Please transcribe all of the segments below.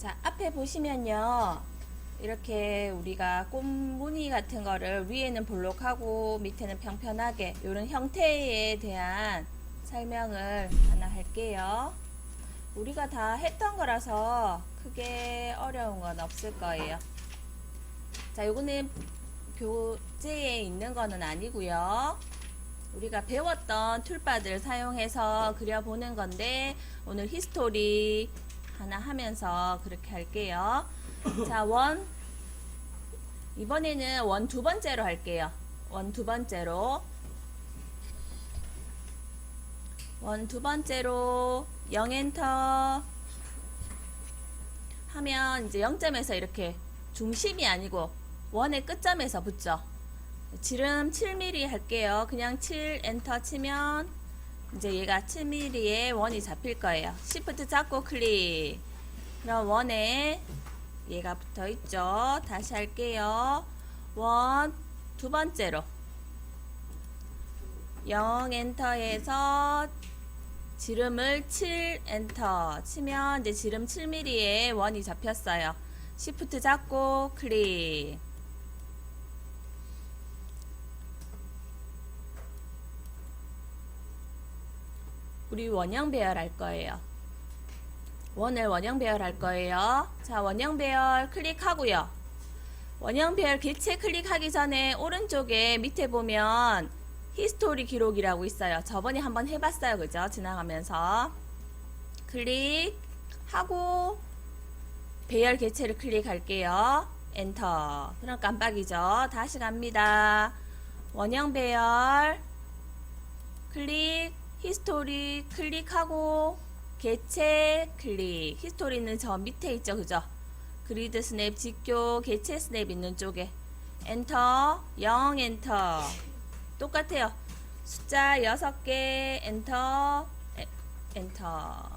자, 앞에 보시면요. 이렇게 우리가 꽃무늬 같은 거를 위에는 볼록하고 밑에는 평평하게 이런 형태에 대한 설명을 하나 할게요. 우리가 다 했던 거라서 크게 어려운 건 없을 거예요. 자, 요거는 교재에 있는 거는 아니고요. 우리가 배웠던 툴바들 사용해서 그려보는 건데 오늘 히스토리 하나 하면서 그렇게 할게요. 자, 원. 이번에는 원 두 번째로 할게요. 원 두 번째로. 원 두 번째로 0 엔터 하면 이제 0점에서 이렇게 중심이 아니고 원의 끝점에서 붙죠. 지름 7mm 할게요. 그냥 7 엔터 치면 이제 얘가 7mm의 원이 잡힐 거예요. 시프트 잡고 클릭. 그럼 원에 얘가 붙어 있죠. 다시 할게요. 원 두 번째로 0 엔터에서 지름을 7 엔터 치면 이제 지름 7mm의 원이 잡혔어요. 시프트 잡고 클릭. 우리 원형 배열할 거예요. 원을 원형 배열할 거예요. 자, 원형 배열 클릭하고요. 원형 배열 개체 클릭하기 전에 오른쪽에 밑에 보면 히스토리 기록이라고 있어요. 저번에 한번 해봤어요. 그죠? 지나가면서. 클릭하고 배열 개체를 클릭할게요. 엔터. 그럼 깜빡이죠. 다시 갑니다. 원형 배열 클릭 히스토리 클릭하고 개체 클릭. 히스토리는 저 밑에 있죠 그죠? 그리드 스냅 직교 개체 스냅 있는 쪽에. 엔터 0 엔터. 똑같아요. 숫자 6개 엔터 에, 엔터.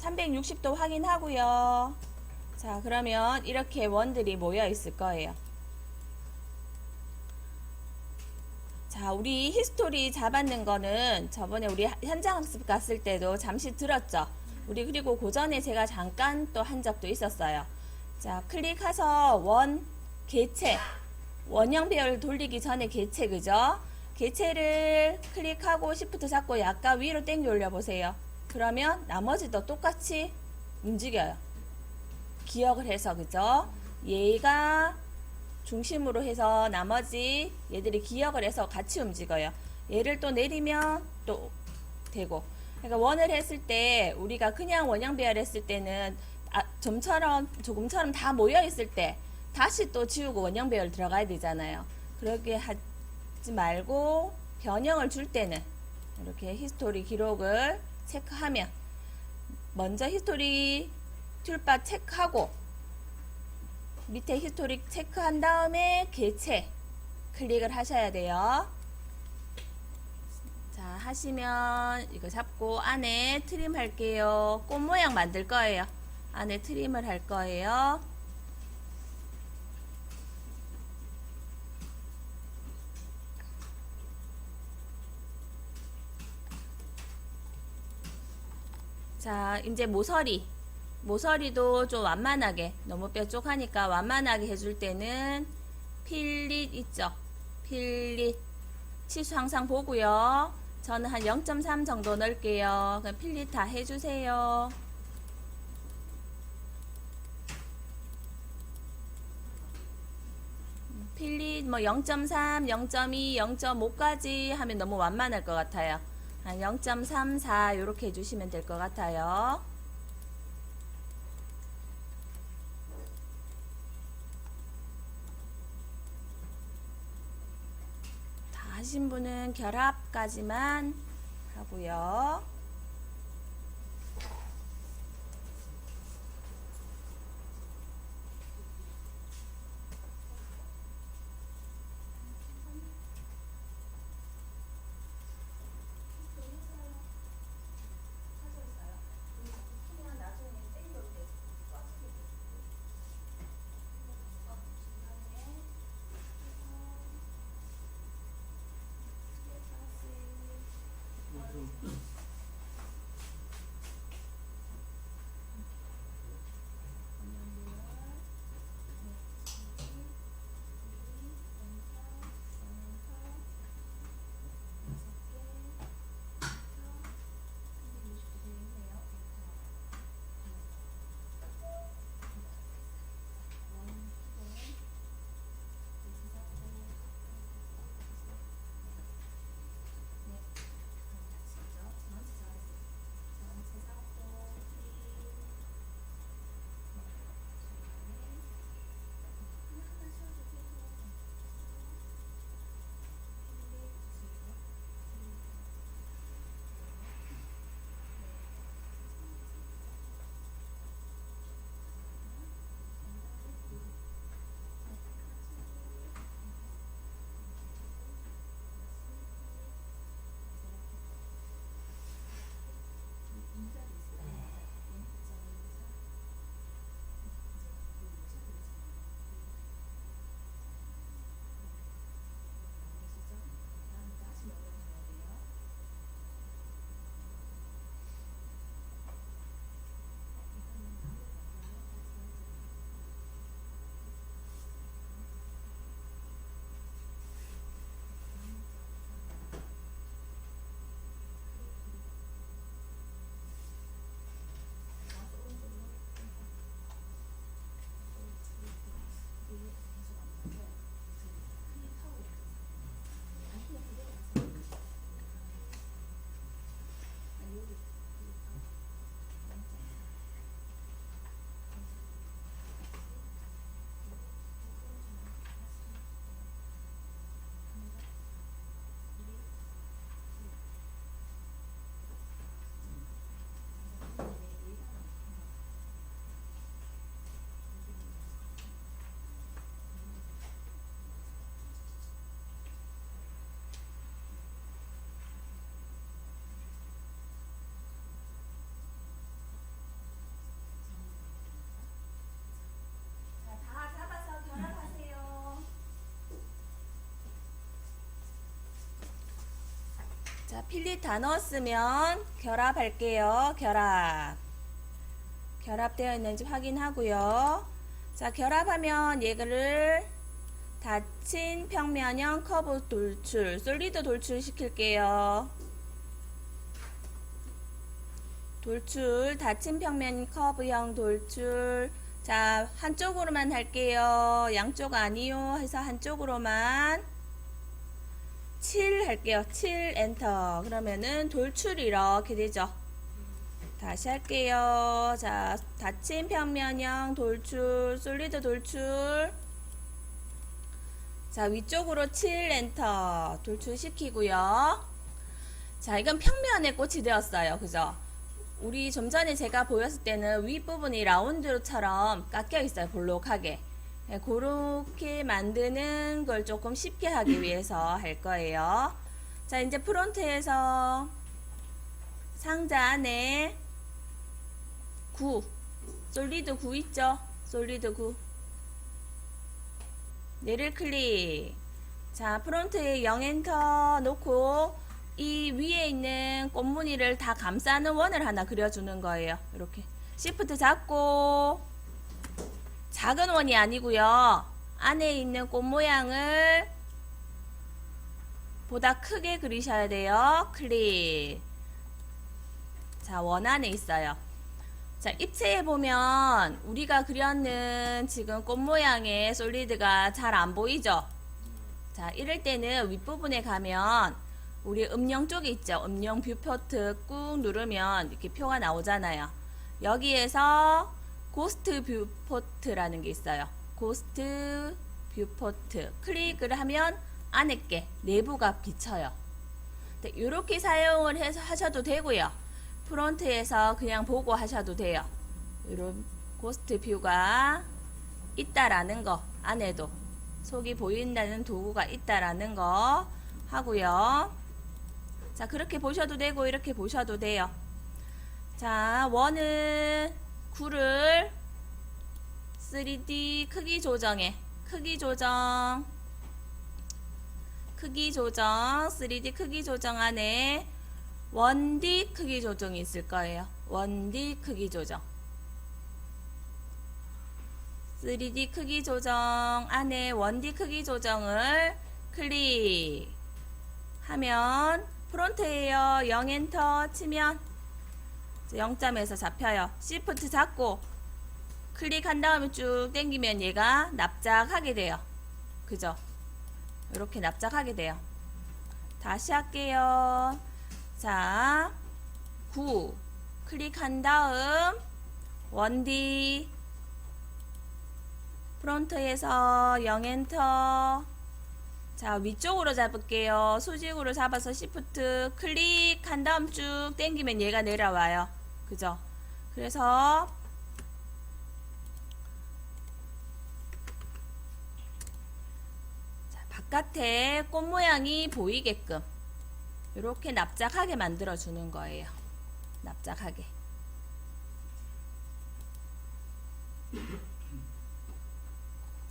360도 확인하고요. 자 그러면 이렇게 원들이 모여 있을 거예요 자, 우리 히스토리 잡았는 거는 저번에 우리 현장 학습 갔을 때도 잠시 들었죠. 우리 그리고 그 전에 제가 잠깐 또 한 적도 있었어요. 자, 클릭해서 원 개체 원형 배열 돌리기 전에 개체 그죠? 개체를 클릭하고 시프트 잡고 약간 위로 당겨 올려 보세요. 그러면 나머지도 똑같이 움직여요. 기억을 해서 그죠? 얘가 중심으로 해서 나머지 얘들이 기억을 해서 같이 움직여요. 얘를 또 내리면 또 되고. 그러니까 원을 했을 때 우리가 그냥 원형 배열 했을 때는 아, 점처럼 조금처럼 다 모여 있을 때 다시 또 지우고 원형 배열 들어가야 되잖아요. 그렇게 하지 말고 변형을 줄 때는 이렇게 히스토리 기록을 체크하면 먼저 히스토리 툴바 체크하고 밑에 히스토리 체크한 다음에 개체 클릭을 하셔야 돼요. 자, 하시면 이거 잡고 안에 트림 할게요. 꽃 모양 만들 거예요. 안에 트림을 할 거예요. 자, 이제 모서리. 모서리도 좀 완만하게 너무 뾰족하니까 완만하게 해줄 때는 필릿 있죠? 필릿. 치수 항상 보고요. 저는 한 0.3 정도 넣을게요. 그럼 필릿 다 해주세요. 필릿 뭐 0.3, 0.2, 0.5까지 하면 너무 완만할 것 같아요. 한 0.34 이렇게 해주시면 될 것 같아요 하신 분은 결합까지만 하고요. 자, 필릿 다 넣었으면 결합할게요. 결합. 결합되어 있는지 확인하고요. 자, 결합하면 얘를 닫힌 평면형 커브 돌출, 솔리드 돌출 시킬게요. 돌출, 닫힌 평면 커브형 돌출. 자, 한쪽으로만 할게요. 양쪽 아니요. 해서 한쪽으로만. 7 할게요. 7 엔터. 그러면은 돌출이 이렇게 되죠. 다시 할게요. 자, 닫힌 평면형 돌출, 솔리드 돌출. 자, 위쪽으로 7 엔터 돌출시키고요. 자, 이건 평면에 꽃이 되었어요. 그죠? 우리 좀 전에 제가 보였을 때는 윗부분이 라운드처럼 깎여 있어요. 볼록하게. 네, 그렇게 만드는 걸 조금 쉽게 하기 위해서 할 거예요. 자, 이제 프론트에서 상자 안에 9, 솔리드 9 있죠? 솔리드 9. 얘를 클릭. 자, 프론트에 0 엔터 놓고 이 위에 있는 꽃무늬를 다 감싸는 원을 하나 그려주는 거예요. 이렇게. 시프트 잡고 작은 원이 아니고요. 안에 있는 꽃 모양을 보다 크게 그리셔야 돼요. 클릭. 자, 원 안에 있어요. 자, 입체에 보면 우리가 그렸는 지금 꽃 모양의 솔리드가 잘 안 보이죠? 자, 이럴 때는 윗부분에 가면 우리 음영 쪽에 있죠? 음영 뷰포트 꾹 누르면 이렇게 표가 나오잖아요. 여기에서 고스트 뷰포트라는 게 있어요. 고스트 뷰포트 클릭을 하면 안에 게 내부가 비쳐요. 이렇게 사용을 해서 하셔도 되고요. 프론트에서 그냥 보고 하셔도 돼요. 이런 고스트 뷰가 있다라는 거 안에도 속이 보인다는 도구가 있다라는 거 하고요. 자 그렇게 보셔도 되고 이렇게 보셔도 돼요. 자 원은 9를 3D 크기 조정에 크기 조정 크기 조정 3D 크기 조정 안에 1D 크기 조정이 있을 거예요. 1D 크기 조정 3D 크기 조정 안에 1D 크기 조정을 클릭하면 프론트에요. 0 엔터 치면 0점에서 잡혀요. 시프트 잡고 클릭한 다음에 쭉 당기면 얘가 납작하게 돼요. 그죠? 이렇게 납작하게 돼요. 다시 할게요. 자, 9 클릭한 다음 1D 프론트에서 0 엔터 자 위쪽으로 잡을게요 수직으로 잡아서 시프트 클릭한 다음 쭉 당기면 얘가 내려와요 그죠? 그래서 자, 바깥에 꽃 모양이 보이게끔 이렇게 납작하게 만들어 주는 거예요. 납작하게.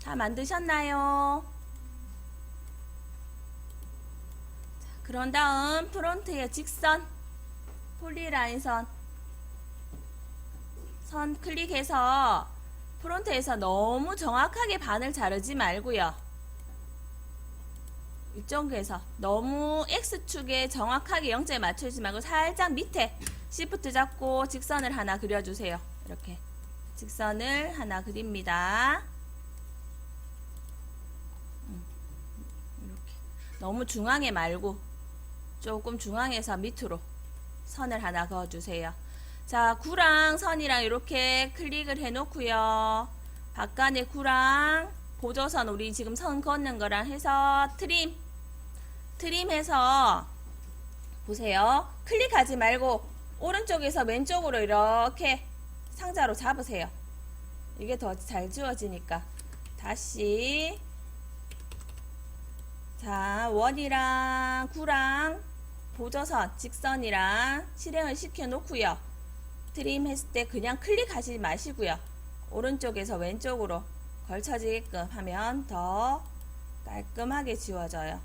다 만드셨나요? 자, 그런 다음 프론트에 직선 폴리라인 선, 선 클릭해서 프론트에서 너무 정확하게 반을 자르지 말고요. 이쪽에서 너무 X축에 정확하게 0점 맞추지 말고 살짝 밑에 Shift 잡고 직선을 하나 그려주세요. 이렇게 직선을 하나 그립니다. 이렇게 너무 중앙에 말고 조금 중앙에서 밑으로 선을 하나 그어주세요. 자, 구랑 선이랑 이렇게 클릭을 해놓고요. 바깥에 구랑 보조선 우리 지금 선 걷는 거랑 해서 트림 트림해서 보세요. 클릭하지 말고 오른쪽에서 왼쪽으로 이렇게 상자로 잡으세요. 이게 더 잘 지워지니까 다시 자 원이랑 구랑 보조선 직선이랑 실행을 시켜 놓고요. 트림 했을 때 그냥 클릭하지 마시고요. 오른쪽에서 왼쪽으로 걸쳐지게끔 하면 더 깔끔하게 지워져요.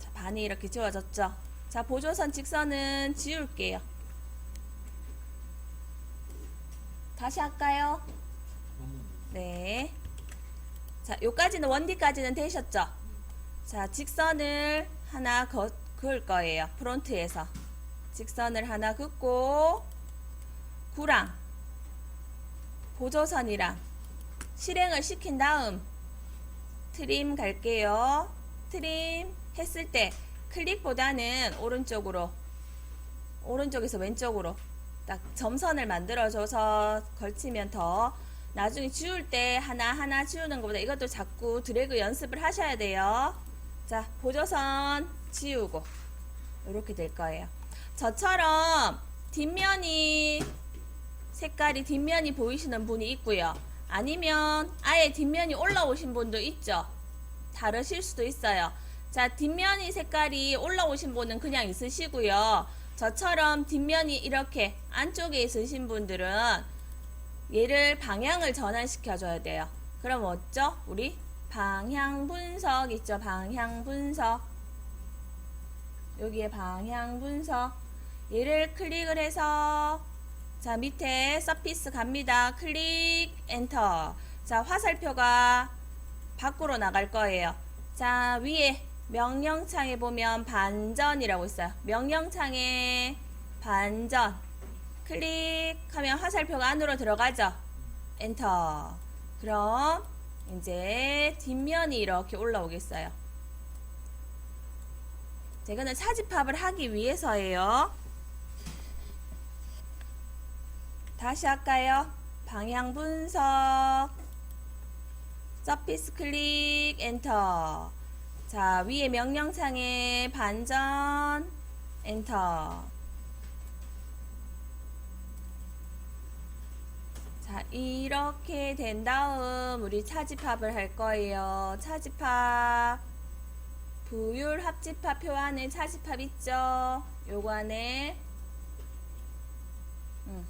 자, 반이 이렇게 지워졌죠. 자, 보조선 직선은 지울게요. 다시 할까요? 네. 자, 요까지는 원디까지는 되셨죠? 자, 직선을 하나 거, 그을 거예요. 프론트에서. 직선을 하나 긋고 구랑 보조선이랑 실행을 시킨 다음 트림 갈게요. 트림 했을 때 클릭보다는 오른쪽으로 오른쪽에서 왼쪽으로 딱 점선을 만들어줘서 걸치면 더 나중에 지울 때 하나하나 지우는 것보다 이것도 자꾸 드래그 연습을 하셔야 돼요. 자, 보조선 지우고 이렇게 될 거예요. 저처럼 뒷면이 색깔이 뒷면이 보이시는 분이 있고요. 아니면 아예 뒷면이 올라오신 분도 있죠. 다르실 수도 있어요. 자, 뒷면이 색깔이 올라오신 분은 그냥 있으시고요. 저처럼 뒷면이 이렇게 안쪽에 있으신 분들은 얘를 방향을 전환시켜 줘야 돼요. 그럼 어쩌? 우리 방향 분석 있죠? 방향 분석. 여기에 방향 분석. 얘를 클릭을 해서 자, 밑에 서피스 갑니다. 클릭 엔터. 자, 화살표가 밖으로 나갈 거예요. 자, 위에 명령창에 보면 반전이라고 있어요. 명령창에 반전. 클릭하면 화살표가 안으로 들어가죠. 엔터. 그럼 이제 뒷면이 이렇게 올라오겠어요. 자, 이거는 차집합을 하기 위해서예요. 다시 할까요? 방향 분석. 서피스 클릭 엔터. 자, 위에 명령창에 반전 엔터. 자, 이렇게 된 다음 우리 차집합을 할 거예요. 차집합. 부율 합집합 표 안에 차집합 있죠? 요거 안에 음,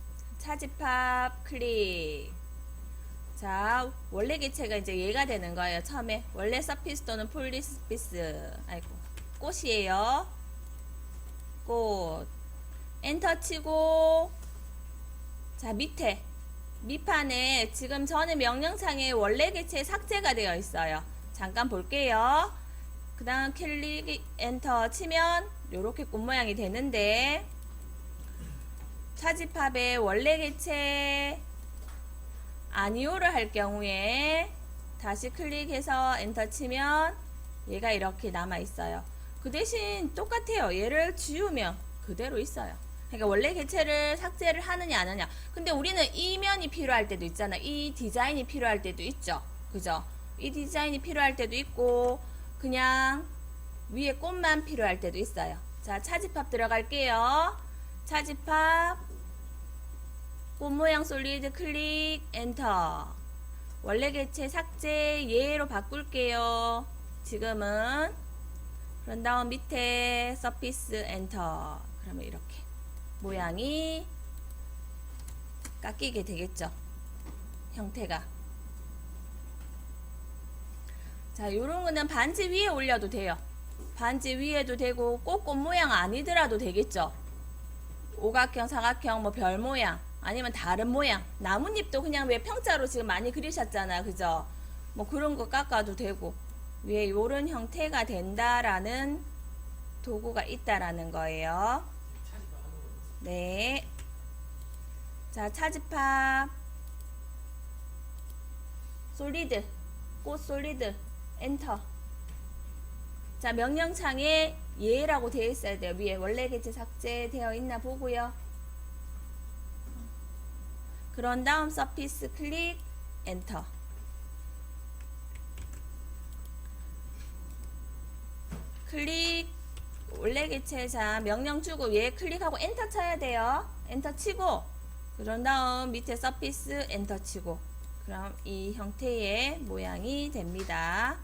차집합 클릭. 자, 원래 개체가 이제 얘가 되는 거예요. 처음에 원래 서피스 또는 폴리스피스. 아이고, 꽃이에요. 꽃. 엔터 치고 자, 밑에 밑판에 지금 저는 명령창에 원래 개체 삭제가 되어 있어요. 잠깐 볼게요. 그 다음 클릭 엔터 치면 이렇게 꽃 모양이 되는데 차집합의 원래 개체 아니오를 할 경우에 다시 클릭해서 엔터 치면 얘가 이렇게 남아 있어요. 그 대신 똑같아요. 얘를 지우면 그대로 있어요. 그러니까 원래 개체를 삭제를 하느냐 안 하느냐. 근데 우리는 이 면이 필요할 때도 있잖아. 이 디자인이 필요할 때도 있죠. 그죠? 이 디자인이 필요할 때도 있고 그냥 위에 꽃만 필요할 때도 있어요. 자, 차집합 들어갈게요. 차집합 꽃 모양 솔리드 클릭 엔터. 원래 개체 삭제 예로 바꿀게요. 지금은 그런 다음 밑에 서피스 엔터. 그러면 이렇게 모양이 깎이게 되겠죠? 형태가. 자 요런 거는 반지 위에 올려도 돼요. 반지 위에도 되고 꼭꽃 모양 아니더라도 되겠죠? 오각형 사각형 뭐 별 모양 아니면 다른 모양 나뭇잎도 그냥 왜 평자로 지금 많이 그리셨잖아 그죠 뭐 그런 거 깎아도 되고 위에 요런 형태가 된다라는 도구가 있다라는 거예요 네. 자, 차집합. 솔리드. 꽃 솔리드. 엔터. 자, 명령창에 예라고 되어 있어야 돼요. 위에 원래 개체 삭제되어 있나 보고요. 그런 다음 서피스 클릭 엔터. 클릭 원래 개체자 명령 주고 얘 클릭하고 엔터 쳐야 돼요. 엔터 치고 그런 다음 밑에 서피스 엔터 치고 그럼 이 형태의 모양이 됩니다.